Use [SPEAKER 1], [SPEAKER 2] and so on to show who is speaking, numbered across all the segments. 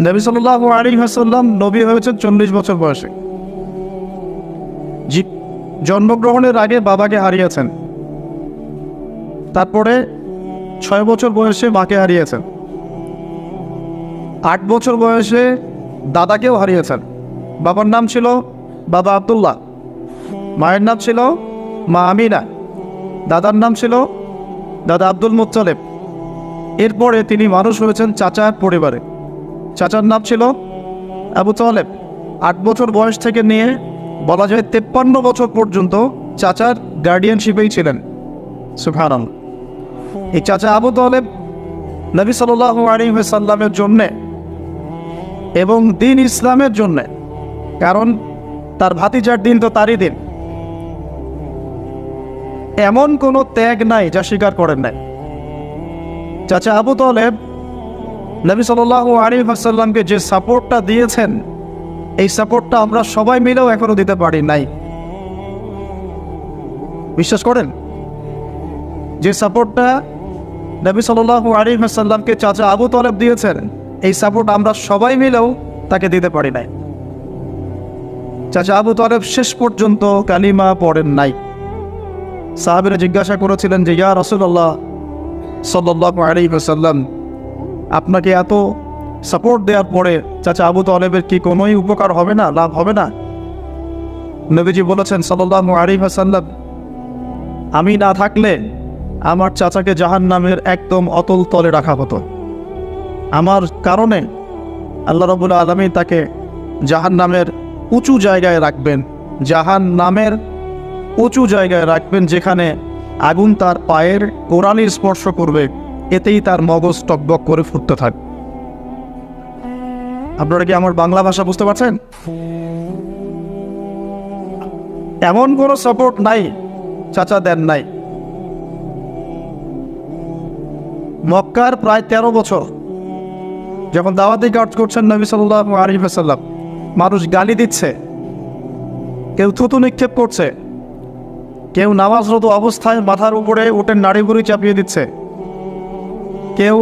[SPEAKER 1] নবী সাল্লাহ আলী হাসাল্লাম নবী হয়েছেন চল্লিশ বছর বয়সে। জন্মগ্রহণের আগে বাবাকে হারিয়েছেন। তারপরে ছয় বছর বয়সে মাকে হারিয়েছেন। আট বছর বয়সে দাদাকেও হারিয়েছেন। বাবার নাম ছিল বাবা আবদুল্লাহ। মায়ের নাম ছিল মা আমিনা। দাদার নাম ছিল দাদা আব্দুল মুত্তালেব। এরপরে তিনি মানুষ হয়েছেন চাচার পরিবারে। চাচার নাম ছিল আবু তালেব। আট বছর বয়স থেকে নিয়ে বলা যায় তেপ্পান্ন বছর পর্যন্ত চাচার গার্ডিয়ানশিপেই ছিলেন। সুফান এই চাচা আবু তালেব নবী সাল্লাহ আলী সাল্লামের জন্যে এবং দিন ইসলামের জন্যে, কারণ তার ভাতিজার দিন তো তারই দিন। এমন কোনো ত্যাগ নাই যা স্বীকার করেন নাই। চাচা আবু তলেব নবী সাল্লাহ আলী আসাল্লামকে যে সাপোর্টটা দিয়েছেন, এই সাপোর্টটা আমরা সবাই মিলেও এখনও দিতে পারি নাই। বিশ্বাস করেন? যে সাপোর্টটা নবী সাল্লাহ আলী আসাল্লামকে চাচা আবু তলেব দিয়েছেন, এই সাপোর্ট আমরা সবাই মিলেও তাকে দিতে পারি নাই। চাচা আবু তলেব শেষ পর্যন্ত কালিমা পড়েন নাই। সাহাবিরা জিজ্ঞাসা করেছিলেন যে, ইয়া রসুল্লাহ সাল্লাহ আলী সাল্লাম আপনাকে এত সাপোর্ট দেওয়ার পরে চাচা আবু তলেবের কি কোনোই উপকার হবে না, লাভ হবে না? নবীজি বলেছেন সাল্লাহ আরিফ সাল্লাম আমি না থাকলে আমার চাচাকে জাহান নামের একদম অতল তলে রাখা হতো। আমার কারণে আল্লাহ রবুল্লা আলমী তাকে জাহান নামের উঁচু জায়গায় রাখবেন জাহান নামের উঁচু জায়গায় রাখবেন যেখানে আগুন তার পায়ের কোরআনি স্পর্শ করবে। এতেই তার মগজ টকবক করে ফুটতে থাকবে আপনারা কি আমার বাংলা ভাষা বুঝতে পারছেন? এমন কোনো সাপোর্ট নাই, চাচা দেন নাই। মক্কার প্রায় তেরো বছর যখন দাওয়াতি কাজ করছেন নবী সাল্লাহ আলী সাল্লাম মানুষ গালি দিচ্ছে, কেউ থুতু নিক্ষেপ করছে, কেউ নামাজরত অবস্থায় মাথার উপরে উঠে নাড়িগুড়ি চাপিয়ে দিচ্ছে। কেউ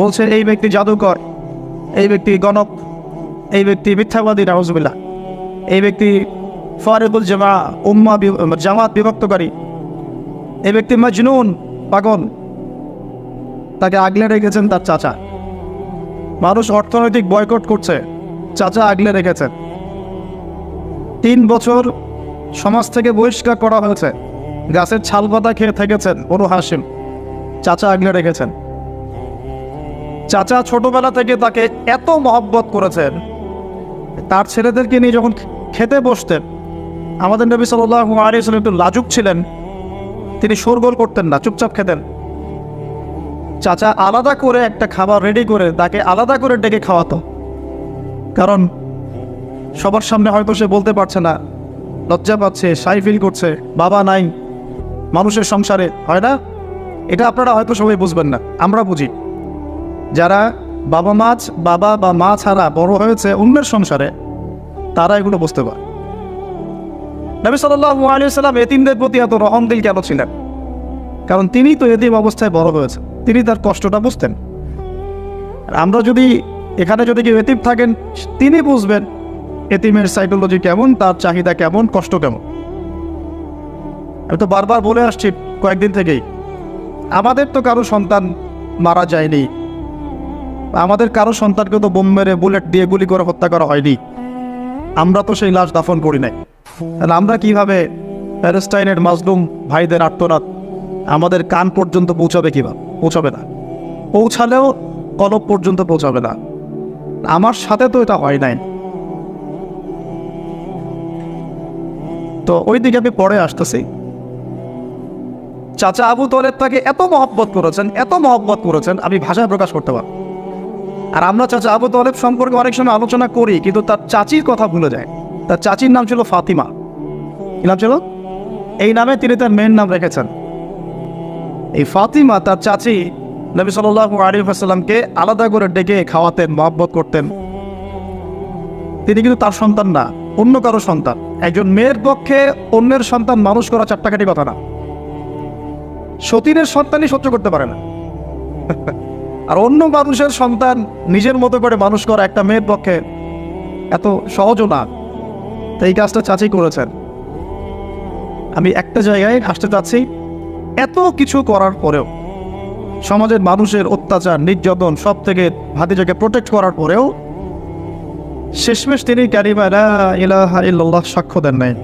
[SPEAKER 1] বলছে এই ব্যক্তি জাদুকর, এই ব্যক্তি গণক, এই ব্যক্তি মিথ্যাবাদী নাউজবিল্লা এই ব্যক্তি ফারেকুল জামা, উম্মা জামাত বিভক্তকারী। এই ব্যক্তি মজনুন, পাগল। তাকে আগলে রেখেছেন তার চাচা। মানুষ অর্থনৈতিক বয়কট করছে, চাচা আগলে রেখেছেন। তিন বছর সমাজ থেকে বহিষ্কার করা হয়েছে। গাছের ছাল পাতা খেয়ে থেকেছেন বড় হাসিম চাচা আগলে রেখেছেন। চাচা ছোটবেলা থেকে তাকে এত মহব্বত করেছেন। তার ছেলেদেরকে নিয়ে যখন খেতে বসতেন, আমাদের নবী সাল্লাহ একটু লাজুক ছিলেন। তিনি শোরগোল করতেন না, চুপচাপ খেতেন। চাচা আলাদা করে একটা খাবার রেডি করে তাকে আলাদা করে ডেকে খাওয়াতো। কারণ সবার সামনে হয়তো সে বলতে পারছে না, লজ্জা পাচ্ছে, সাই ফিল করছে, বাবা নাই, মানুষের সংসারে, হয় না? এটা আপনারা হয়তো সবাই বুঝবেন না, আমরা বুঝি। যারা বাবা মাছ বাবা বা মা ছাড়া বড় হয়েছে অন্যের সংসারে, তারা এগুলো বুঝতে পারে। নবী সাল্লাম এতিমদের প্রতি এত রহম রহমদিল কেন ছিলেন? কারণ তিনি তো এতিম অবস্থায় বড় হয়েছে তিনি তার কষ্টটা বুঝতেন। আমরা যদি এখানে যদি কেউ এতিম থাকেন, তিনি বুঝবেন এতিমের সাইকোলজি কেমন, তার চাহিদা কেমন, কষ্ট কেমন। আমি তো বারবার বলে আসছি কয়েকদিন থেকেই আমাদের তো কারও সন্তান মারা যায়নি। আমাদের কারও সন্তানকে তো বোম মেরে বুলেট দিয়ে গুলি করে হত্যা করা হয়নি। আমরা তো সেই লাশ দাফন করি নাই। তাহলে আমরা কীভাবে প্যালেস্টাইনের মাজলুম ভাইদের আত্মনাথ আমাদের কান পর্যন্ত পৌঁছাবে কীভাবে? পৌঁছাবে না। পৌঁছালেও কলব পর্যন্ত পৌঁছাবে না। আমার সাথে তো এটা হয় নাই। তো ওই দিকে আমি পরে আসতেছি। চাচা আবু তলেব তাকে এত মহব্বত করেছেন, এত মহব্বত করেছেন, আমি ভাষায় প্রকাশ করতে পারব। আর আমরা চাচা আবু তলেব সম্পর্কে অনেক সময় আলোচনা করি, কিন্তু তার চাচির কথা ভুলে যায় তার চাচির নাম ছিল ফাতিমা। কি নাম ছিল? এই নামে তিনি তার মেয়ের নাম রেখেছেন। এই ফাতিমা তার চাচি নবী সাল্লাহ আলিফাসাল্লামকে আলাদা করে ডেকে খাওয়াতেন, মহব্বত করতেন। তিনি কিন্তু তার সন্তান না, অন্য কারও সন্তান। একজন মেয়ের পক্ষে অন্যের সন্তান মানুষ করা চারটাকাটি কথা না। সতীনের সন্তানই সহ্য করতে পারে না। আর অন্য মানুষের সন্তান নিজের মতো করে মানুষ করা একটা মেয়ের পক্ষে এত সহজও না। তো এই কাজটা চাচি করেছেন। আমি একটা জায়গায় আসতে চাচ্ছি, এত কিছু করার পরেও, সমাজের মানুষের অত্যাচার, নির্যাতন সব থেকে ভাতিজাকে প্রোটেক্ট করার পরেও, শেষমেশ তিনি ক্যারিমা লা ইলাহা ইল্লাল্লাহ সাক্ষ্য দেন নাই।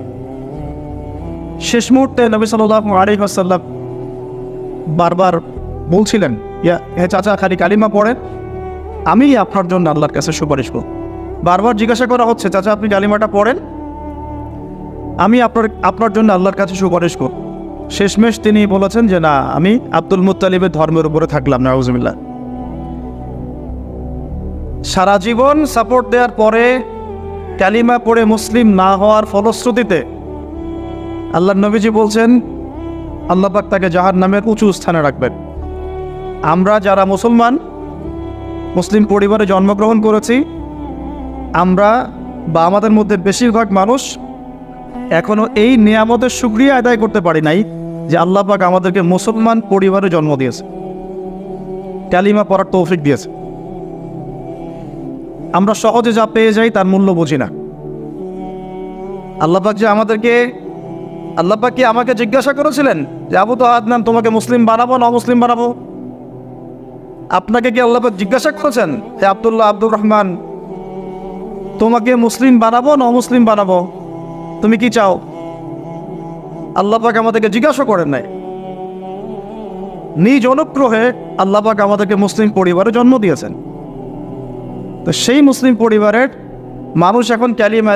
[SPEAKER 1] শেষ মুহূর্তে নবী সাল্লাল্লাহু আলাইহি ওয়াসাল্লাম বারবার বলছিলেন, ইয়া, হে চাচা, খালি কালিমা পড়েন। আমি আপনার জন্য আল্লাহর কাছে সুপারিশ করব। বারবার জিজ্ঞাসা করা হচ্ছে, চাচা, আপনি কালিমাটা পড়েন? আমি আপনার আপনার জন্য আল্লাহর কাছে সুপারিশ করব। শেষমেশ তিনি বলেছেন যে, না, আমি আব্দুল মুত্তালিবের ধর্মের উপরে থাকলাম না আউজুবিল্লাহ সারা জীবন সাপোর্ট দেওয়ার পরে কালিমা পড়ে মুসলিম না হওয়ার ফলশ্রুতিতে আল্লাহ নবীজি বলছেন আল্লাহ পাক তাকে জাহার নামের উঁচু স্থানে রাখবেন। আমরা যারা মুসলমান, মুসলিম পরিবারে জন্মগ্রহণ করেছি, আমরা বা আমাদের মধ্যে বেশিরভাগ মানুষ এখনও এই নিয়ামতের সুক্রিয়া আদায় করতে পারি নাই যে আল্লাহ পাক আমাদেরকে মুসলমান পরিবারে জন্ম দিয়েছে। কালিমা পড়ার তৌফিক দিয়েছে। আমরা সহজে যা পেয়ে যাই তার মূল্য বুঝি না। আল্লাপাক যে আমাদেরকে আল্লাপাক কি আমাকে জিজ্ঞাসা করেছিলেন যে, আবু তো আদনান, তোমাকে মুসলিম বানাবো, না মুসলিম বানাবো? আপনাকে কি আল্লাপাক জিজ্ঞাসা করেছেন, হে আবদুল্লাহ আব্দুর রহমান, তোমাকে মুসলিম বানাবো, না মুসলিম বানাবো? তুমি কি চাও? আল্লাপাক আমাদেরকে জিজ্ঞাসা করেন নাই। নিজ অনুগ্রহে আল্লাপাক আমাদেরকে মুসলিম পরিবারে জন্ম দিয়েছেন। তো সেই মুসলিম পরিবারের মানুষ এখন ক্যালিমা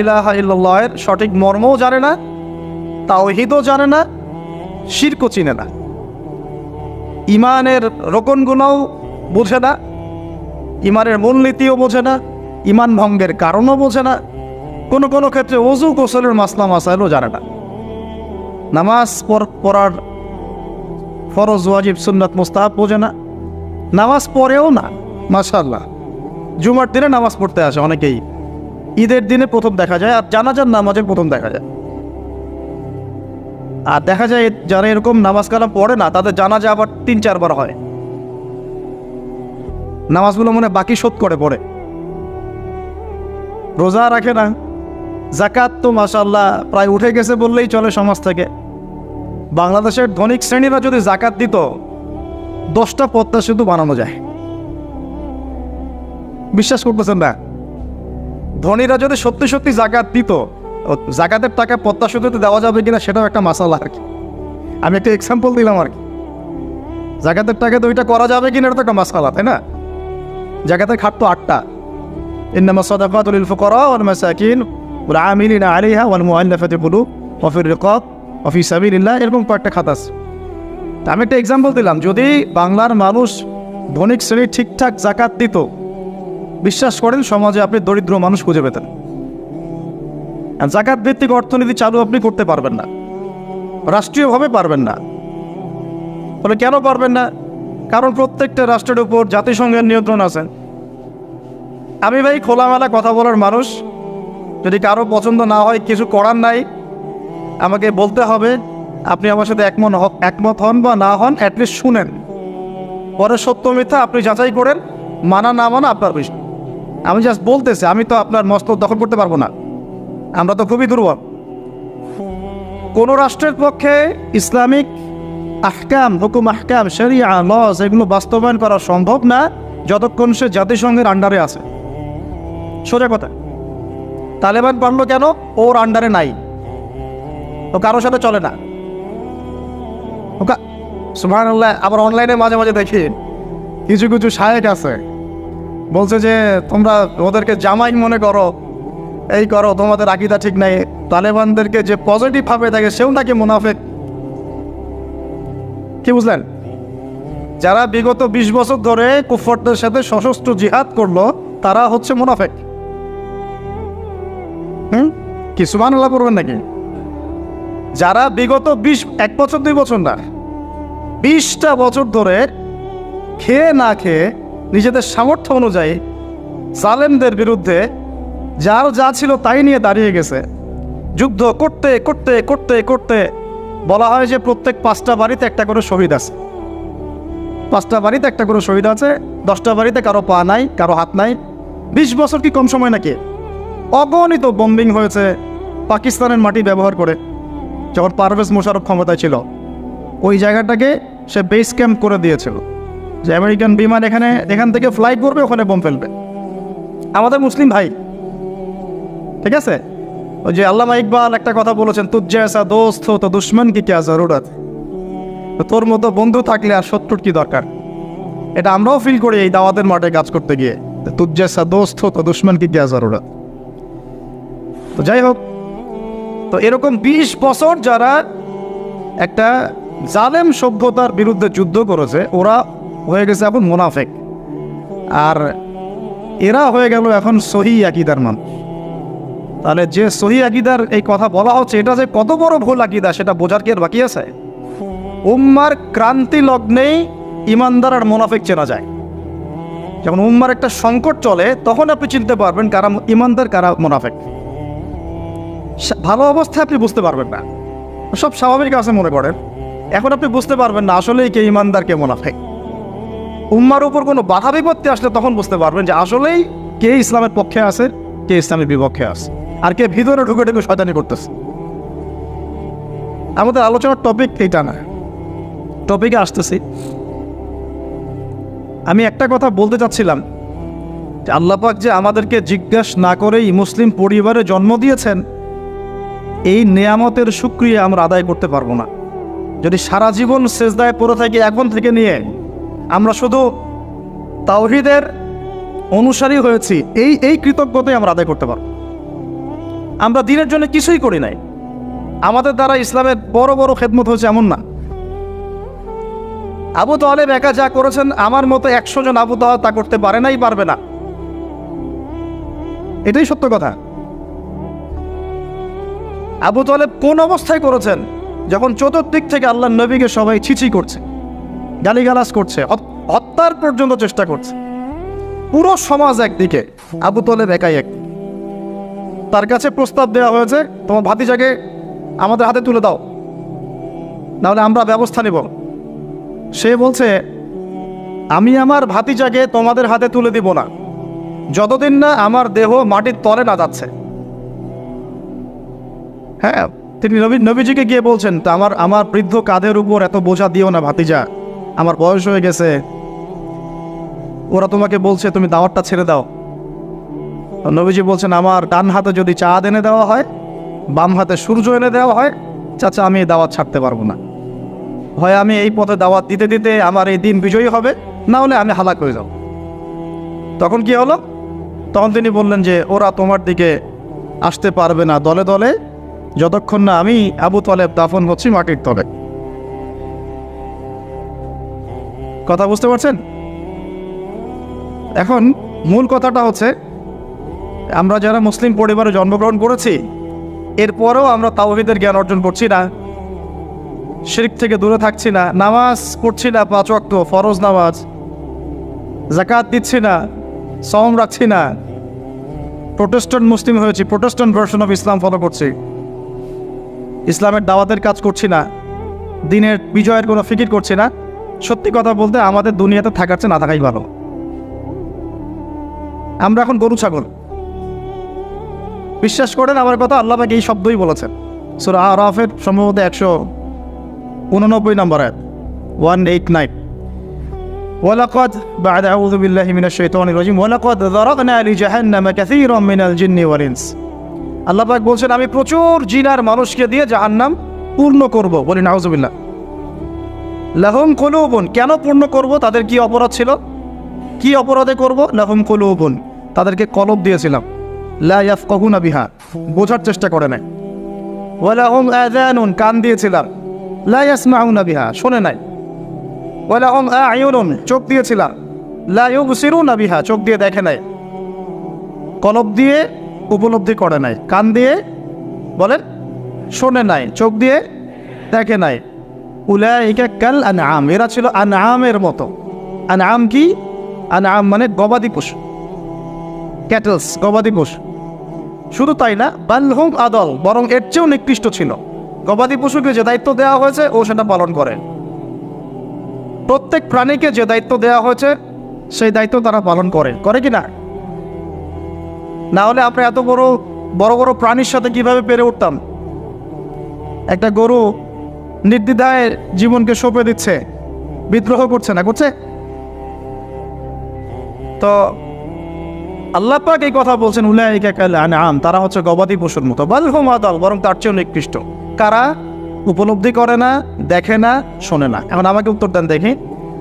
[SPEAKER 1] ইলাহা ইল্লাল্লাহের সঠিক মর্মও জানে না তাওহিদও জানে না, শিরকও চিনে না। ইমানের রোকনগুলোও বোঝে না, ইমানের মূলনীতিও বোঝে না, ইমান ভঙ্গের কারণও বোঝে না, কোনো কোনো ক্ষেত্রে অজু গোসলের মাসলা মাসাইলও জানে না। নামাজ পড়- পড়ার ফরজ, ওয়াজিব, সুন্নাত, মুস্তাহাব বোঝে না, নামাজ পড়েও না মাশাল্লাহ জুমার দিনে নামাজ পড়তে আসে অনেকেই। ঈদের দিনে প্রথম দেখা যায়, আর জানাজার নামাজের প্রথম দেখা যায়। আর দেখা যায় যারা এরকম নামাজ কালাম পড়ে না, তাদের জানাজা আবার তিন চারবার হয়। নামাজগুলো মনে বাকি শোধ করে পড়ে। রোজা রাখে না। জাকাত তো মাসাল্লাহ প্রায় উঠে গেছে বললেই চলে সমাজ থেকে। বাংলাদেশের ধনিক শ্রেণীরা যদি জাকাত দিত, দশটা পদ্মা শুধু বানানো যায়। বিশ্বাস করতেছেন না? ধনীরা যদি সত্যি সত্যি জাকাত দিত জাকাতের টাকা পদ্মা সেতুতে দেওয়া যাবে কিনা সেটাও একটা মাসালা আর কি। আমি একটা এক্সাম্পল দিলাম আর কি। জাকাতের টাকা তো ওইটা করা যাবে কিনা এটা তো একটা মাসালা, তাই না? জাকাতের খাট তো আটটা। ইন্নামা সাদাকাত লিল ফুকারা ওয়াল মাসাকিন ওয়াল আমিলিনা আলাইহা ওয়াল মুআল্লাফাতি কুলুব ওয়া ফির রিকাব ওয়া ফি সাবিলিল্লাহ, এরকম কয়েকটা খাত আছে। তা আমি একটা এক্সাম্পল দিলাম, যদি বাংলার মানুষ ধনিক শ্রেণি ঠিকঠাক জাকাত দিত, বিশ্বাস করেন সমাজে আপনি দরিদ্র মানুষ খুঁজে পেতেন। জাকাত ভিত্তিক অর্থনীতি চালু আপনি করতে পারবেন না। রাষ্ট্রীয়ভাবে পারবেন না। বলে কেন পারবেন না? কারণ প্রত্যেকটা রাষ্ট্রের উপর জাতিসংঘের নিয়ন্ত্রণ আছে। আমি ভাই খোলামেলা কথা বলার মানুষ। যদি কারও পছন্দ না হয়, কিছু করার নাই, আমাকে বলতে হবে, আপনি আমার সাথে একমত একমত হন বা না হন অ্যাটলিস্ট শুনেন। পরে সত্য মিথ্যা আপনি যাচাই করেন, মানা না মানা আপনার বিষয় আমি জাস্ট বলতেছি, আমি তো আপনার মস্ত দখল করতে পারব না। আমরা তো খুবই দুর্বল। কোন রাষ্ট্রের পক্ষে ইসলামিক আহকাম, হুকুম আহকাম, শরিয়া লস এগুলো বাস্তবায়ন করা সম্ভব না, যতক্ষণ সে জাতিসংঘের আন্ডারে আছে। সোজা কথা। তালেবান পারল কেন? ওর আন্ডারে নাই। ও কারোর সাথে চলে না। সুমান আবার অনলাইনে মাঝে মাঝে দেখি। কিছু কিছু শায়েক আছে। বলছে যে, তোমরা ওদেরকে জামাই মনে করো এই করো, তোমাদের আকিদা ঠিক নাই। তালেবানদেরকে যে পজিটিভ ভাবে দেখে, সেও নাকি মুনাফেক। কি বুঝলেন? যারা বিগত বিশ বছর ধরে কুফরদের সাথে সশস্ত্র জিহাদ করল, তারা হচ্ছে মুনাফেক। হুম? কি সুমান আল্লাহ করবেন নাকি? যারা বিগত বিশ, এক বছর, দুই বছর না, বিশটা বছর ধরে খেয়ে না খেয়ে নিজেদের সামর্থ্য অনুযায়ী জালেমদের বিরুদ্ধে যার যা ছিল তাই নিয়ে দাঁড়িয়ে গেছে। যুদ্ধ করতে করতে করতে করতে। বলা হয় যে প্রত্যেক পাঁচটা বাড়িতে একটা করে শহীদ আছে। পাঁচটা বাড়িতে একটা করে শহীদ আছে, দশটা বাড়িতে কারও পা নাই, কারও হাত নাই। বিশ বছর কি কম সময় নাকি? অগণিত বম্বিং হয়েছে পাকিস্তানের মাটি ব্যবহার করে, যখন পারভেজ মোশারফ ক্ষমতায় ছিল। ওই জায়গাটাকে সে বেস ক্যাম্প করে দিয়েছিল। যে আমেরিকান বিমান এখানে, এখান থেকে ফ্লাইট করবে, ওখানে বোম ফেলবে। আমাদের মুসলিম ভাই ঠিক আছে? ওই যে আল্লামা ইকবাল একটা কথা বলেছেন তুজ্জা এসা দোস্ত, তো দুশ্মন কি কে জরুরত? তোর মতো বন্ধু থাকলে আর শত্রুর কি দরকার? এটা আমরাও ফিল করি এই দাওয়াতের মাঠে কাজ করতে গিয়ে তুজ্জা এসা দোস্ত, তো দুশ্মন কি কে জরুরত? তো যাই হোক, তো এরকম বিশ বছর যারা একটা জালেম সভ্যতার বিরুদ্ধে যুদ্ধ করেছে, ওরা হয়ে গেছে এখন মোনাফেক। আর এরা হয়ে গেল এখন সহি আকিদার মানুষ। তাহলে যে সহি আকিদার এই কথা বলা হচ্ছে, এটা যে কত বড় ভুল আকিদা, সেটা বোঝার কি আর বাকি আছে? উম্মার ক্রান্তি লগ্নেই ইমানদার আর মোনাফেক চেনা যায়। যখন উম্মার একটা সংকট চলে, তখন আপনি চিনতে পারবেন কারা ইমানদার, কারা মোনাফেক। ভালো অবস্থায় আপনি বুঝতে পারবেন না। সব স্বাভাবিক আছে মনে করেন। এখন আপনি বুঝতে পারবেন না আসলেই কে ইমানদার, কে মোনাফেক। উম্মার উপর কোনো বাধা বিপত্তি আসলে তখন বুঝতে পারবেন যে আসলেই কে ইসলামের পক্ষে আছে, কে ইসলামের বিপক্ষে আছে। আর কে ভিতরে ঢুকে ঢুকে শয়তানি করতেছে। আমাদের আলোচনার টপিক এইটা না। টপিকে আসতেছি। আমি একটা কথা বলতে চাচ্ছিলাম, যে আল্লাপাক যে আমাদেরকে জিজ্ঞাস না করেই মুসলিম পরিবারে জন্ম দিয়েছেন, এই নেয়ামতের সুক্রিয়া আমরা আদায় করতে পারব না। যদি সারা জীবন সেজদায় পড়ে থাকি এখন থেকে নিয়ে, আমরা শুধু তাওহিদের অনুসারী হয়েছি, এই এই কৃতজ্ঞতাই আমরা আদায় করতে পারব। আমরা দিনের জন্য কিছুই করি নাই। আমাদের দ্বারা ইসলামের বড় বড় খেদমত হয়েছে এমন না। আবু তালেব একা যা করেছেন, আমার মতো একশো জন আবু তাহা তা করতে পারে নাই, পারবে না। এটাই সত্য কথা। আবু তালেব কোন অবস্থায় করেছেন? যখন চতুর্দিক থেকে আল্লাহ নবীকে সবাই ছিছি করছে, গালিগালাজ করছে, হত- হত্যার পর্যন্ত চেষ্টা করছে। পুরো সমাজ একদিকে, আবু তলেব একাই এক। তার কাছে প্রস্তাব দেওয়া হয়েছে, তোমার ভাতিজাকে আমাদের হাতে তুলে দাও। নাহলে আমরা ব্যবস্থা নেব। সে বলছে, আমি আমার ভাতিজাকে তোমাদের হাতে তুলে দিব না। যতদিন না আমার দেহ মাটির তলে না যাচ্ছে। হ্যাঁ তিনি নবী, নবীজিকে গিয়ে বলছেন, তা আমার আমার বৃদ্ধ কাঁধের উপর এত বোঝা দিও না ভাতিজা। আমার বয়স হয়ে গেছে। ওরা তোমাকে বলছে, তুমি দাওয়াতটা ছেড়ে দাও। নবীজি বলছেন, আমার ডান হাতে যদি চাঁদ এনে দেওয়া হয়, বাম হাতে সূর্য এনে দেওয়া হয়, চাচা, আমি এই দাওয়াত ছাড়তে পারব না। হয় আমি এই পথে দাওয়াত দিতে দিতে আমার এই দিন বিজয়ী হবে, না হলে আমি হালাক হয়ে যাব। তখন কি হলো? তখন তিনি বললেন যে, ওরা তোমার দিকে আসতে পারবে না দলে দলে, যতক্ষণ না আমি আবু তলেব দাফন হচ্ছি মাটির তলে। কথা বুঝতে পারছেন? এখন মূল কথাটা হচ্ছে আমরা যারা মুসলিম পরিবারে জন্মগ্রহণ করেছি, এরপরেও আমরা তাওহিদের জ্ঞান অর্জন করছি না, শিরিক থেকে দূরে থাকছি না, নামাজ পড়ছি না পাঁচ ওয়াক্ত, ফরজ নামাজ জাকাত দিচ্ছি না সম রাখছি না। প্রোটেস্ট্যান্ট মুসলিম হয়েছি, protestant version of Islam follow করছি। ইসলামের দাওয়াতের কাজ করছি না, দিনের বিজয়ের কোনো ফিকির করছি না। সত্যি কথা বলতে আমাদের দুনিয়াতে থাকার চেয়ে না থাকাই ভালো। আমরা এখন গরু, ছাগল। বিশ্বাস করেন আমার কথা আল্লাহ পাক এই শব্দই বলেছেন সুরা আরাফের সম্ভবত একশো উননব্বই নম্বর আয়াত ওয়ান এইট নাইন ولقد بعد أعوذ بالله من الشيطان الرجيم ولقد ذرقنا لجهنم كثيرا من الجن والإنس আল্লাহ পাক বলছেন আমি প্রচুর জিনার মানুষকে দিয়ে জাহান্নাম পূর্ণ করব বলি নাউজুবিল্লাহ লাহুম কলুবুন কেন পূর্ণ করব তাদের কি অপরাধ ছিল কি অপরাধে করব লাহুম কলুবুন তাদেরকে কলব দিয়েছিলাম লা ইয়াফকাহুনা বিহা। বোঝার চেষ্টা করে নাই। ওয়ালাহুম আযানুন, কান দিয়েছিলাম। লা ইয়াসমাউনা বিহা, শোনে নাই। ওয়ালাহুম আ'য়ুনুন চোখ দিয়েছিলাম। লা ইউবসিরুনা বিহা, চোখ দিয়ে দেখে নাই। কলব দিয়ে উপলব্ধি করে নাই। কান দিয়ে বলেন, শোনে নাই। চোখ দিয়ে দেখে নাই। উলাইকা কাল আনআম, এরা ছিল আনআমের মতো। আনআম কি? আনআম মানে গবাদি পশু। ক্যাটেলস, গবাদি পশু। শুধু তাই না, বালহুম আদল বরং এর চেয়েও নিকৃষ্ট ছিল। গবাদি পশুকে যে দায়িত্ব দেওয়া হয়েছে, ও সেটা পালন করে। প্রত্যেক প্রাণীকে যে দায়িত্ব দেওয়া হয়েছে, সেই দায়িত্ব তারা পালন করে। করে কি না? না হলে আমরা এত বড় বড় বড় প্রাণীর সাথে কীভাবে পেরে উঠতাম? একটা গরু নির্দ্বিধায় জীবনকে সঁপে দিচ্ছে, বিদ্রোহ করছে না, করছে? তো আল্লাহ পাক এই কথা বলছেন, উলাইকা কাল আনআম, তারা হচ্ছে গবাদি পশুর মতো। বাল হুম আদাল, বরং তার চেয়েও নিকৃষ্ট। কারা? উপলব্ধি করে না, দেখে না, শোনে না। এখন আমাকে উত্তর দেন দেখি।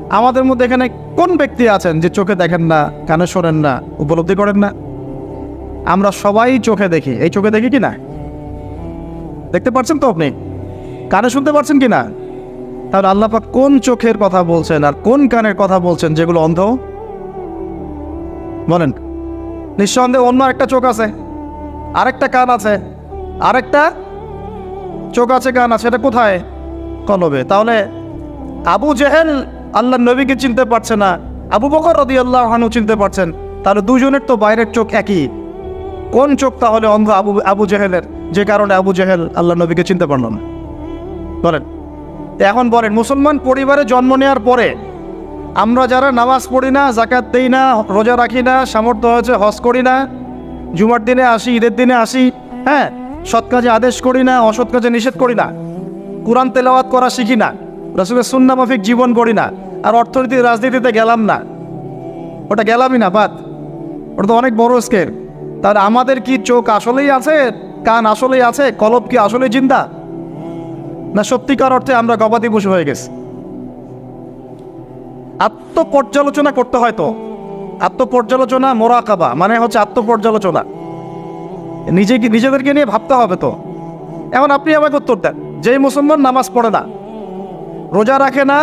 [SPEAKER 1] আমাদের মধ্যে এখানে কোন ব্যক্তি আছেন যে চোখে দেখেন না, কানে শোনেন না, উপলব্ধি করেন না? আমরা সবাই চোখে দেখি। এই চোখে দেখি কি না দেখতে পাচ্ছেন তো আপনি? কানে শুনতে পাচ্ছেন কি না তাহলে আল্লাহ পাক কোন চোখের কথা বলছেন আর কোন কানের কথা বলছেন যেগুলো অন্ধ? বলেন। নিঃসন্দেহে অন্য একটা চোখ আছে। আরেকটা কান আছে। আরেকটা চোখ আছে, কান আছে। এটা কোথায়? কলবে তাহলে আবু জেহেল আল্লাহ নবীকে চিনতে পারছে না। আবু বকর রদি আল্লাহ হানু চিনতে পারছেন। তাহলে দুজনের তো বাইরের চোখ একই। কোন চোখ তাহলে অন্ধ আবু আবু জেহেলের? যে কারণে আবু জেহেল আল্লাহ নবীকে চিনতে পারল না। বলেন। এখন বলেন, মুসলমান পরিবারে জন্ম নেওয়ার পরে আমরা যারা নামাজ পড়ি না জাকাত দেই না, রোজা রাখি না, সামর্থ্য হয়েছে হজ করি না, জুমার দিনে আসি, ঈদের দিনে আসি হ্যাঁ সৎ কাজে আদেশ করি না, অসৎ কাজে নিষেধ করি না, কোরআন তেলাওয়াত করা শিখি না, রসুলের সুন্না মাফিক জীবন করি না, আর অর্থনীতি রাজনীতিতে গেলাম না, ওটা গেলামই না, বাদ। ওটা তো অনেক বড় স্কেল তাহলে আমাদের কি চোখ আসলেই আছে, কান আসলেই আছে, কলব কি আসলেই জিন্দা? না সত্যিকার অর্থে আমরা গবাদি পশু হয়ে গেছি। আত্মপর্যালোচনা করতে হয় তো। আত্মপর্যালোচনা মোরাকাবা মানে হচ্ছে আত্মপর্যালোচনা। নিজেকে নিজেদেরকে নিয়ে ভাবতে হবে তো। এখন আপনি আমাকে উত্তর দেন, যেই মুসলমান নামাজ পড়ে না, রোজা রাখে না,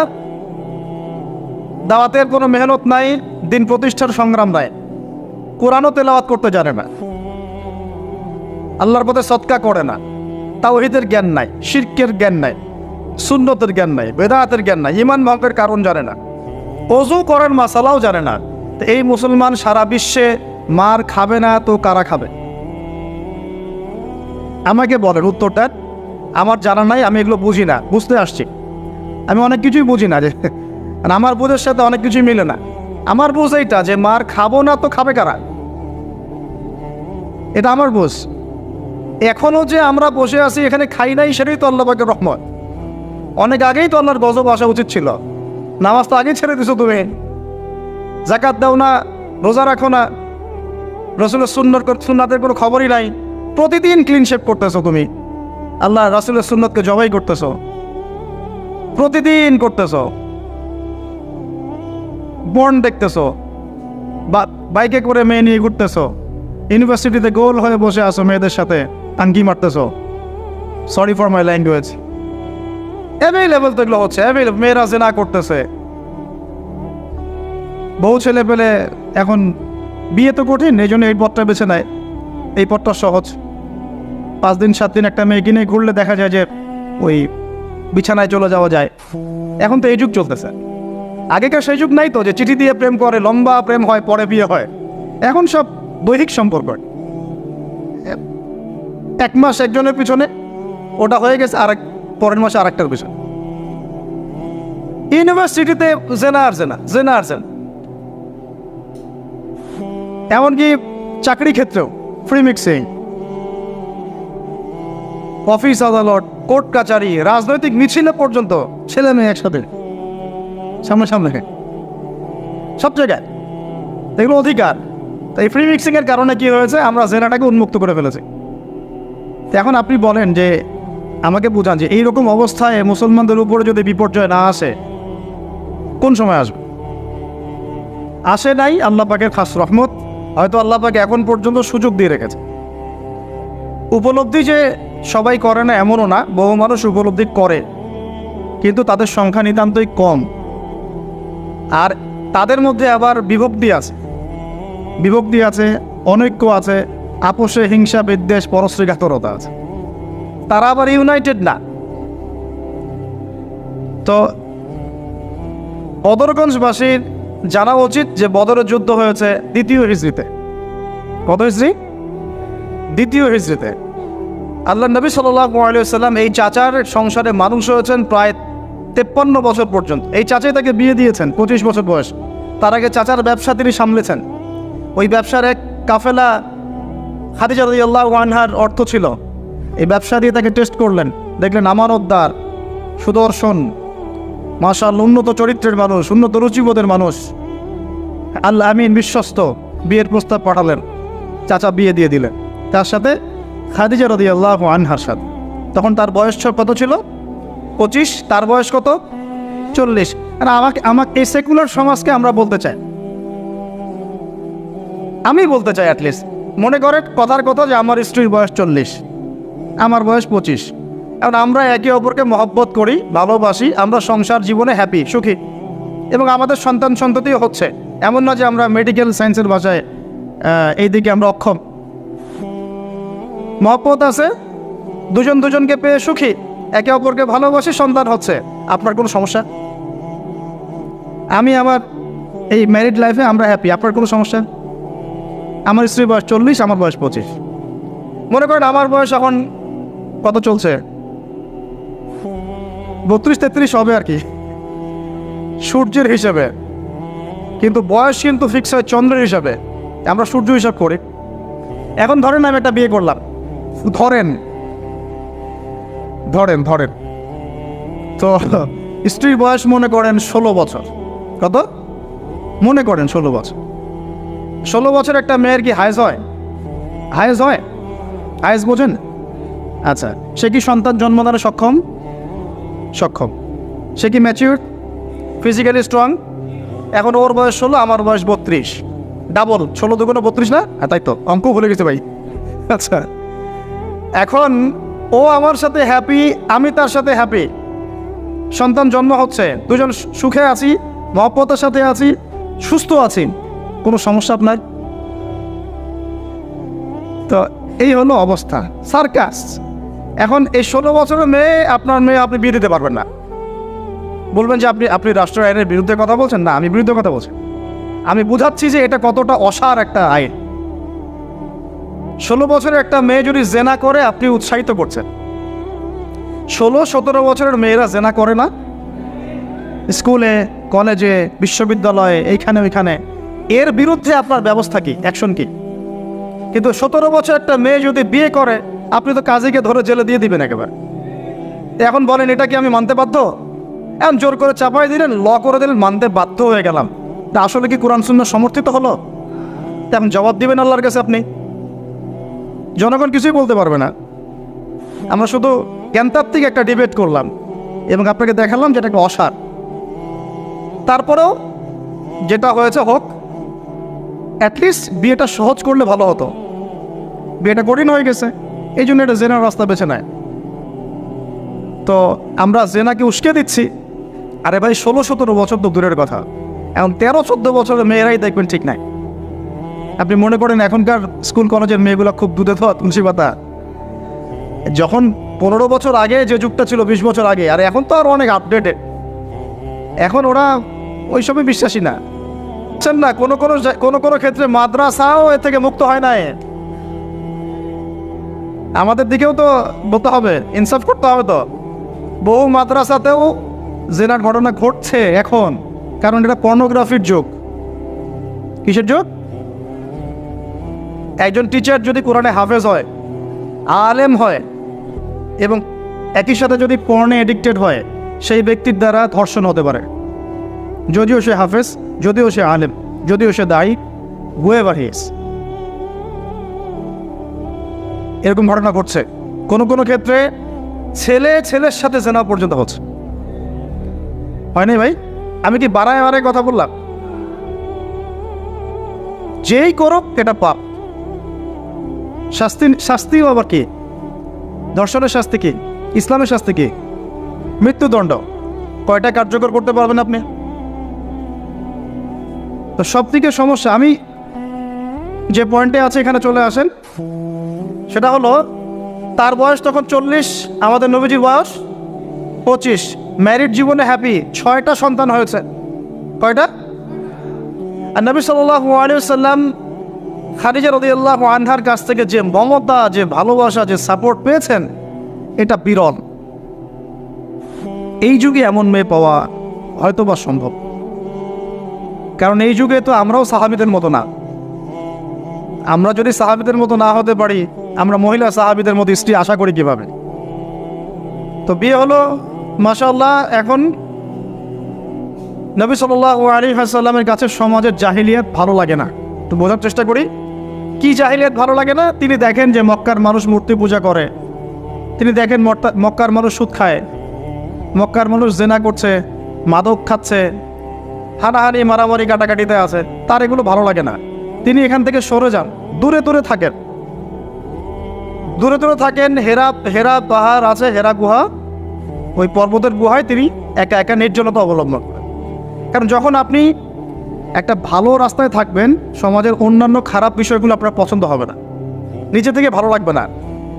[SPEAKER 1] দাওয়াতের কোনো মেহনত নাই, দিন প্রতিষ্ঠার সংগ্রাম নাই, কোরআনও তেলাওয়াত করতে জানে না, আল্লাহর পথে সৎকা করে না, তাওহিদের জ্ঞান নাই, শিরকের জ্ঞান নাই, সুন্নতের জ্ঞান নাই বেদাহাতের জ্ঞান নাই ইমান ভঙ্গের কারণ জানে না। অজু করেন মাসালাও জানে না। তো এই মুসলমান সারা বিশ্বে মার খাবে না, তো কারা খাবে? আমাকে বলেন উত্তরটা। আমার জানা নাই, আমি এগুলো বুঝি না, বুঝতে আসছি। আমি অনেক কিছুই বুঝি না যে আর আমার বুঝের সাথে অনেক কিছুই মিলে না। আমার বুঝ এইটা যে, মার খাব না, তো খাবে কারা? এটা আমার বুঝ। এখনও যে আমরা বসে আছি, এখানে খাই নাই, সেটাই তো আল্লাহ রহমত। অনেক আগেই তো আল্লাহর গজব আসা উচিত ছিল। নামাজ তো আগেই ছেড়ে দিছো তুমি। জাকাত দাও না, রোজা রাখো না। রসুলের সুন্নত সুন্নাতের কোনো খবরই নাই। প্রতিদিন ক্লিন শেপ করতেছো তুমি। আল্লাহ রাসুলের সুন্নতকে জবাই করতেছো। প্রতিদিন করতেছো। বর্ন দেখতেছো। বা বাইকে করে মেয়ে নিয়ে ঘুরতেছো। ইউনিভার্সিটিতে গোল হয়ে বসে আছো মেয়েদের সাথে। আঙ্কি মারতেছো। Sorry for my language available তো এগুলো হচ্ছে অ্যাভেলেবল মেয়েরা জেনা করতেছে। বউ ছেলে পেলে এখন বিয়ে তো কঠিন, এই জন্য এই পথটা বেছে নেয়। এই পথটা সহজ। পাঁচ দিন, সাত দিন একটা মেয়ে কিনে ঘুরলে দেখা যায় যে ওই বিছানায় চলে যাওয়া যায়। এখন তো এই যুগ চলতেছে। আগেকার সেই যুগ নাই তো যে চিঠি দিয়ে প্রেম করে, লম্বা প্রেম হয়, পরে বিয়ে হয়। এখন সব দৈহিক সম্পর্ক। এক মাস একজনের পিছনে, ওটা হয়ে গেছে আর এক পরের মাসে আরেকটার পিছনে ইউনিভার্সিটিতে জেনা আর জেনা জেনা আর জেনা। এমনকি চাকরি ক্ষেত্রেও ফ্রি মিক্সিং অফিস আদালত কোর্ট কাচারি, রাজনৈতিক মিছিলে পর্যন্ত ছেলে মেয়ে একসাথে। সামনে সামনে সব জায়গায়। এগুলো অধিকার। তো এই ফ্রি মিক্সিংয়ের কারণে কি হয়েছে? আমরা জেনাটাকে উন্মুক্ত করে ফেলেছি। এখন আপনি বলেন যে আমাকে বুঝান যে এইরকম অবস্থায় মুসলমানদের উপরে যদি বিপর্যয় না আসে, কোন সময় আসবে? আসে নাই আল্লাহ পাকের খাস রহমত, হয়তো আল্লাহ পাকে এখন পর্যন্ত সুযোগ দিয়ে রেখেছে। উপলব্ধি যে সবাই করে না এমনও না, বহু মানুষ উপলব্ধি করে, কিন্তু তাদের সংখ্যা নিতান্তই কম। আর তাদের মধ্যে আবার বিভক্তি আছে। বিভক্তি আছে, অনৈক্য আছে, আপোষে হিংসা বিদ্বেষ, পরশ্রীঘাতরতা আছে। তারা আবার ইউনাইটেড না। তো বদরগঞ্জবাসীর জানা উচিত যে বদরের যুদ্ধ হয়েছে দ্বিতীয় হিজড়িতে কত হিজড়ি দ্বিতীয় হিজড়িতে আল্লাহ নবী সাল্লাম এই চাচার সংসারে মানুষ হয়েছেন প্রায় তেপ্পান্ন বছর পর্যন্ত। এই চাচাই তাকে বিয়ে দিয়েছেন, পঁচিশ বছর বয়স। তার আগে চাচার ব্যবসা তিনি সামলেছেন। ওই ব্যবসার এক কাফেলা খাদিজা আল্লাহ আনহার অর্থ ছিল এই ব্যবসা দিয়ে তাকে টেস্ট করলেন। দেখলেন আমার আমানতদার, সুদর্শন মাশাল উন্নত চরিত্রের মানুষ, উন্নত রুচিবোধের মানুষ। আল্লাহ আমিন বিশ্বস্ত, বিয়ের প্রস্তাব পাঠালেন, চাচা বিয়ে দিয়ে দিলেন। তার সাথে খাদিজা রদি আল্লাহ আনহার সাথে। তখন তার বয়স কত ছিল? পঁচিশ, তার বয়স কত? চল্লিশ। আর আমাকে আমাকে এই সেকুলার সমাজকে আমরা বলতে চাই। আমি বলতে চাই অ্যাটলিস্ট মনে করেন কথার কথা যে আমার স্ত্রীর বয়স চল্লিশ। আমার বয়স পঁচিশ। এখন আমরা একে অপরকে মহব্বত করি, ভালোবাসি, আমরা সংসার জীবনে হ্যাপি সুখী। এবং আমাদের সন্তান সন্ততিও হচ্ছে। এমন না যে আমরা মেডিকেল সায়েন্সের ভাষায় এই দিকে আমরা অক্ষম। মহব্বত আছে, দুজন দুজনকে পেয়ে সুখী, একে অপরকে ভালোবাসি, সন্তান হচ্ছে। আপনার কোনো সমস্যা? আমি আমার এই ম্যারিড লাইফে আমরা হ্যাপি আপনার কোনো সমস্যা? আমার স্ত্রীর বয়স চল্লিশ, আমার বয়স পঁচিশ। মনে করেন আমার বয়স এখন কত চলছে? বত্রিশ তেত্রিশ হবে আর কি। সূর্যের হিসাবে। কিন্তু বয়স কিন্তু ফিক্স হয় চন্দ্রের হিসাবে। আমরা সূর্য হিসাব করি। এখন ধরেন আমি একটা বিয়ে করলাম। ধরেন। ধরেন ধরেন। তো স্ত্রীর বয়স মনে করেন ষোলো বছর। কত? মনে করেন ষোলো বছর। ষোলো বছর একটা মেয়ের কি হায়েজ হয়? হায়েজ হয়? হায়েজ বোঝেন? আচ্ছা সে কি সন্তান জন্মদানে সক্ষম? সক্ষম। সে কি ম্যাচিউর ফিজিক্যালি স্ট্রং এখন ওর বয়স ষোলো, আমার বয়স বত্রিশ। ডাবল ষোলো দুগুণে বত্রিশ না? হ্যাঁ তাই তো। অঙ্ক ভুলে গেছে ভাই। আচ্ছা। এখন ও আমার সাথে হ্যাপি আমি তার সাথে হ্যাপি সন্তান জন্ম হচ্ছে। দুজন সুখে আছি, মহব্বতের সাথে আছি, সুস্থ আছি। কোনো সমস্যা আপনার? তো এই হলো অবস্থা। সার্কাস এখন এই ষোলো বছরের মেয়ে, আপনার মেয়ে আপনি বিয়ে দিতে পারবেন না। বলবেন যে আপনি আপনি রাষ্ট্র আইনের বিরুদ্ধে কথা বলছেন? না, আমি বিরুদ্ধে কথা বলছি। আমি বুঝাচ্ছি যে এটা কতটা অসার একটা আইন। ষোলো বছরের একটা মেয়ে যদি জেনা করে, আপনি উৎসাহিত করছেন। ষোলো, সতেরো বছরের মেয়েরা জেনা করে না। স্কুলে, কলেজে, বিশ্ববিদ্যালয়ে, এইখানে, ওইখানে। এর বিরুদ্ধে আপনার ব্যবস্থা কি? অ্যাকশন কি? কিন্তু সতেরো বছর একটা মেয়ে যদি বিয়ে করে আপনি তো কাজীকে ধরে জেলে দিয়ে দিবেন একেবারে। এখন বলেন, এটা কি আমি মানতে বাধ্য? এখন জোর করে চাপাই দিলেন, ল করে দিলেন, মানতে বাধ্য হয়ে গেলাম। তা আসলে কি কোরআন শূন্য সমর্থিত হলো? তা এখন জবাব দিবেন আল্লাহর কাছে আপনি? জনগণ কিছুই বলতে পারবে না। আমরা শুধু জ্ঞানতাত্ত্বিক একটা ডিবেট করলাম এবং আপনাকে দেখালাম যেটা একটা অসার। তারপরেও যেটা হয়েছে হোক অ্যাটলিস্ট বিয়েটা সহজ করলে ভালো হতো। বিয়েটা কঠিন হয়ে গেছে। এই জন্য এটা জেনার রাস্তা বেছে নেয়। তো আমরা জেনাকে উস্কে দিচ্ছি। আরে ভাই, ষোলো সতেরো বছর তো দূরের কথা। এখন তেরো চোদ্দ বছরের মেয়েরাই দেখবেন ঠিক নাই। আপনি মনে করেন এখনকার স্কুল কলেজের মেয়েগুলো খুব দুধে ধোয়া, তুলসী পাতা। যখন পনেরো বছর আগে যে যুগটা ছিল, বিশ বছর আগে, আর এখন তো আর অনেক আপডেটেড এখন ওরা ওই ওইসবই বিশ্বাসী না। না? কোনো কোনো কোনো কোনো ক্ষেত্রে মাদ্রাসাও এর থেকে মুক্ত হয় না। আমাদের দিকেও তো বলতে হবে, ইনসাফ করতে হবে তো। বহু মাদ্রাসাতেও জেনার ঘটনা ঘটছে এখন, কারণ এটা পর্নোগ্রাফির যুগ। কিসের যুগ? একজন টিচার যদি কোরআনে হাফেজ হয়, আলেম হয়, এবং একই সাথে যদি পর্নে এডিক্টেড হয়, সেই ব্যক্তির দ্বারা ধর্ষণ হতে পারে। যদিও সে হাফেজ, যদিও সে আলেম, যদিও সে দায়ী হুয়েভার হিস এরকম ঘটনা ঘটছে। কোনো কোনো ক্ষেত্রে ছেলে ছেলের সাথে জেনা পর্যন্ত হচ্ছে। হয়নি ভাই? আমি কি বাড়ায় বাড়ায় কথা বললাম? যেই করুক এটা পাপ। শাস্তি, শাস্তিও আবার কি? ধর্ষণের শাস্তি কি? ইসলামের শাস্তি কি? মৃত্যুদণ্ড। কয়টা কার্যকর করতে পারবেন আপনি? তো সব থেকে সমস্যা, আমি যে পয়েন্টে আছে, এখানে চলে আসেন। সেটা হলো, তার বয়স তখন চল্লিশ, আমাদের নবীজির বয়স পঁচিশ। ম্যারিড জীবনে হ্যাপি ছয়টা সন্তান হয়েছে। কয়টা? আর নবী সাল্লাম খাদিজা রদিয়াল্লাহ আনহার কাছ থেকে যে মমতা, যে ভালোবাসা, যে সাপোর্ট পেয়েছেন, এটা বিরল। এই যুগে এমন মেয়ে পাওয়া হয়তো বা সম্ভব। কারণ এই যুগে তো আমরাও সাহাবিদের মতো না। আমরা যদি সাহাবিদের মতো না হতে পারি আমরা মহিলা সাহাবিদের মতো স্ত্রী আশা করি কীভাবে? তো বিয়ে হলো মাশাল্লাহ এখন নবী সাল্লাহ আলী হাসাল্লামের কাছে সমাজের জাহিলিয়াত ভালো লাগে না। তো বোঝার চেষ্টা করি, কি জাহিলিয়াত ভালো লাগে না? তিনি দেখেন যে মক্কার মানুষ মূর্তি পূজা করে, তিনি দেখেন মক্কার মানুষ সুদ খায়, মক্কার মানুষ জেনা করছে, মাদক খাচ্ছে, হানাহানি, মারামারি, কাটাকাটিতে আছে, তার এগুলো ভালো লাগে না। তিনি এখান থেকে সরে যান, দূরে দূরে থাকেন। দূরে দূরে থাকেন হেরা হেরা পাহাড় আছে, হেরা গুহা। ওই পর্বতের গুহায় তিনি একা একা নির্জনতা অবলম্বন করেন। কারণ যখন আপনি একটা ভালো রাস্তায় থাকবেন, সমাজের অন্যান্য খারাপ বিষয়গুলো আপনার পছন্দ হবে না। নিজে থেকে ভালো লাগবে না।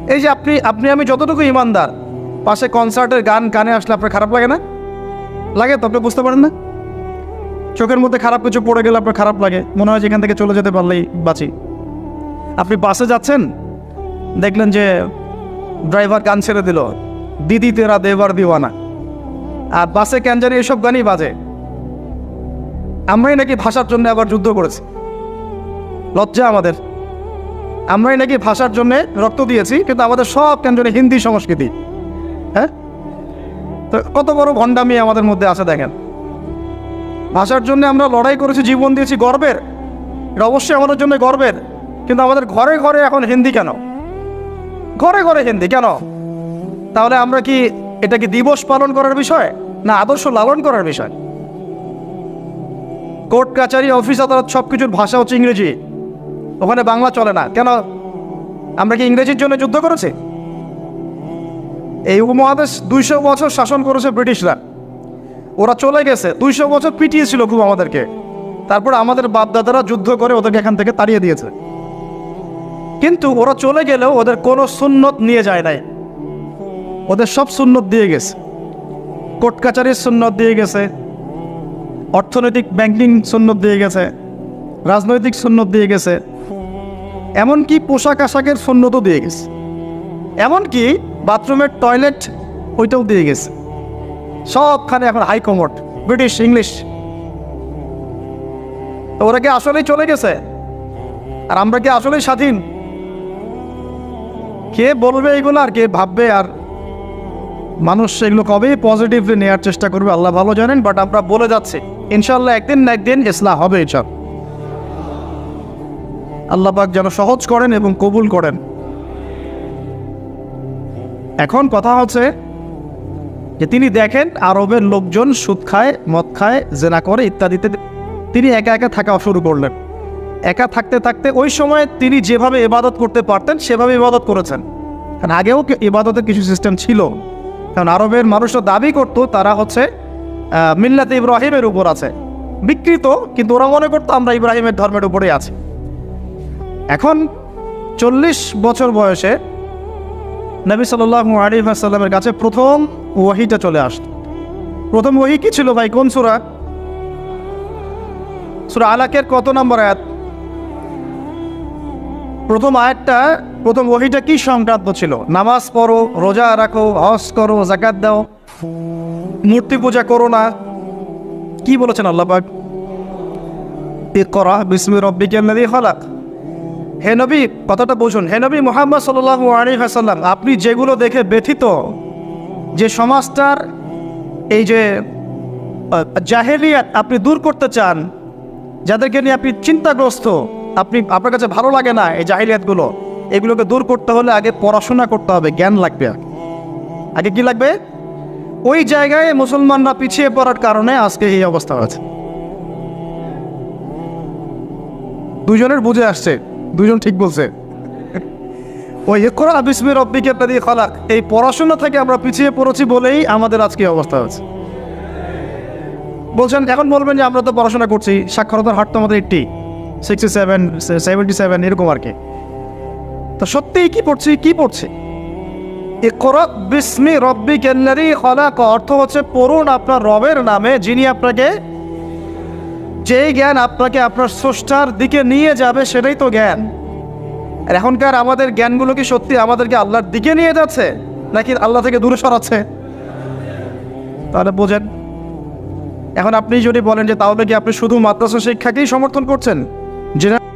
[SPEAKER 1] এই যে আপনি আপনি, আমি যতটুকু ইমানদার, পাশে কনসার্টের গান কানে আসলে আপনার খারাপ লাগে না? লাগে তো, আপনি বুঝতে পারেন না? চোখের মধ্যে খারাপ কিছু পড়ে গেলে আপনার খারাপ লাগে। মনে হয় যে এখান থেকে চলে যেতে পারলেই বাঁচি। আপনি বাসে যাচ্ছেন দেখলেন যে ড্রাইভার গান ছেড়ে দিল, দিদি তেরা দেবার দিওয়ানা। আর বাসে কেন জানি এসব গানই বাজে। আমরাই নাকি ভাষার জন্য আবার যুদ্ধ করেছি। লজ্জা আমাদের। আমরাই নাকি ভাষার জন্য রক্ত দিয়েছি, কিন্তু আমাদের সব কেন জানি হিন্দি সংস্কৃতি। হ্যাঁ? তো কত বড় ভণ্ডামি আমাদের মধ্যে আছে দেখেন। ভাষার জন্য আমরা লড়াই করেছি, জীবন দিয়েছি গর্বের। এটা অবশ্যই আমাদের জন্য গর্বের। কিন্তু আমাদের ঘরে ঘরে এখন হিন্দি কেন? ঘরে ঘরে হিন্দি, কেন? তাহলে আমরা কি এটা কি দিবস পালন করার বিষয়? না আদর্শ লালন করার বিষয়? কোর্ট, কাচারি, অফিস, আদালত সব কিছুর ভাষা হচ্ছে ইংরেজি। ওখানে বাংলা চলে না। কেন? আমরা কি ইংরেজির জন্য যুদ্ধ করেছি? এই উপমহাদেশ দুইশো বছর শাসন করেছে ব্রিটিশরা। ওরা চলে গেছে। দুইশো বছর পিটিয়েছিল খুব আমাদেরকে। তারপর আমাদের বাপদাদারা যুদ্ধ করে ওদেরকে এখান থেকে তাড়িয়ে দিয়েছে। কিন্তু ওরা চলে গেলেও ওদের কোনো সুন্নত নিয়ে যায় নাই। ওদের সব সুন্নত দিয়ে গেছে। কোর্ট কাচারির সুন্নত দিয়ে গেছে। অর্থনৈতিক ব্যাংকিং সুন্নত দিয়ে গেছে। রাজনৈতিক সুন্নত দিয়ে গেছে। এমনকি পোশাক আশাকের সুন্নতও দিয়ে গেছে। এমনকি বাথরুমের টয়লেট ওইটাও দিয়ে গেছে। সবখানে এখন হাই কমোড, ব্রিটিশ, ইংলিশ। তো ওরা কি আসলেই চলে গেছে? আর আমরা কি আসলেই স্বাধীন? কে বলবে এগুলো আর কে ভাববে? আর মানুষ এগুলো কবেই পজিটিভলি নেওয়ার চেষ্টা করবে, আল্লাহ ভালো জানেন বাট আমরা বলে যাচ্ছি ইনশাল্লাহ একদিন না একদিন ইসলাম হবে এসব আল্লাহ পাক যেন সহজ করেন এবং কবুল করেন। এখন কথা হচ্ছে যে তিনি দেখেন আরবের লোকজন সুদ খায়, মদ খায়, জেনা করে ইত্যাদিতে তিনি একা একা থাকা শুরু করলেন। একা থাকতে থাকতে ওই সময় তিনি যেভাবে ইবাদত করতে পারতেন, সেভাবে ইবাদত করেছেন। কারণ আগেও ইবাদতের কিছু সিস্টেম ছিল। কারণ আরবের মানুষরা দাবি করতো, তারা হচ্ছে মিল্লাতে ইব্রাহিমের উপর আছে। বিকৃত, কিন্তু ওরা মনে করতো আমরা ইব্রাহিমের ধর্মের উপরে আছি। এখন চল্লিশ বছর বয়সে নবী সাল্লাল্লাহু আলী সাল্লামের কাছে প্রথম ওয়াহিটা চলে আসত প্রথম ওয়াহি কি ছিল ভাই? কোন সুরা? সুরা আলাকের কত নম্বর আয়াত? প্রথম আয়াতটা, প্রথম ওহিটা কি সংক্রান্ত ছিল? নামাজ পড়ো, রোজা রাখো, হজ করো জাকাত দাও, মূর্তি পূজা করো না। কি বলেছেন আল্লাহ পাক? ইকরা বিসমি রব্বিকাল্লাযী খালাক। হে নবী, কথাটা বুঝুন। হে নবী মোহাম্মদ সাল্লাল্লাহু আলাইহি ওয়াসাল্লাম, আপনি যেগুলো দেখে ব্যথিত, যে সমাজটার এই যে জাহেলিয়াত আপনি দূর করতে চান, যাদেরকে নিয়ে আপনি চিন্তাগ্রস্ত আপনি, আপনার কাছে ভালো লাগে না এই জাহিলিয়াতগুলো, এগুলোকে দূর করতে হলে আগে পড়াশোনা করতে হবে, জ্ঞান লাগবে আগে। কি লাগবে? ওই জায়গায় মুসলমানরা পিছিয়ে পড়ার কারণে আজকে এই অবস্থা আছে দুজনের বুঝে আসছে দুজন ঠিক বলছে। ওই একরা বিসমি রব্বিকে ইত্যাদি খলাক, এই পড়াশোনা থেকে আমরা পিছিয়ে পড়েছি বলেই আমাদের আজকে অবস্থা আছে বলছেন, এখন বলবেন যে আমরা তো পড়াশোনা করছি, সাক্ষরতার হার তো আমাদের eighty sixty seven seventy seven এরকম আর কি। তো সত্যিই কি পড়ছি? কি পড়ছি? ইকরা বিসমি রব্বি কেন্নারি খলাক। অর্থ হচ্ছে পড়ুন আপনার রবের নামে, যিনি আপনাকে যেই জ্ঞান আপনাকে আপনার স্রষ্টার দিকে নিয়ে যাবে, সেটাই তো জ্ঞান। আর এখনকার আমাদের জ্ঞানগুলো কি সত্যি আমাদেরকে আল্লাহর দিকে নিয়ে যাচ্ছে, নাকি আল্লাহ থেকে দূরে সরাচ্ছে? তাহলে বোঝেন। এখন আপনি যদি বলেন যে তাহলে কি আপনি শুধু মাদ্রাসা শিক্ষাকেই সমর্থন করছেন? যে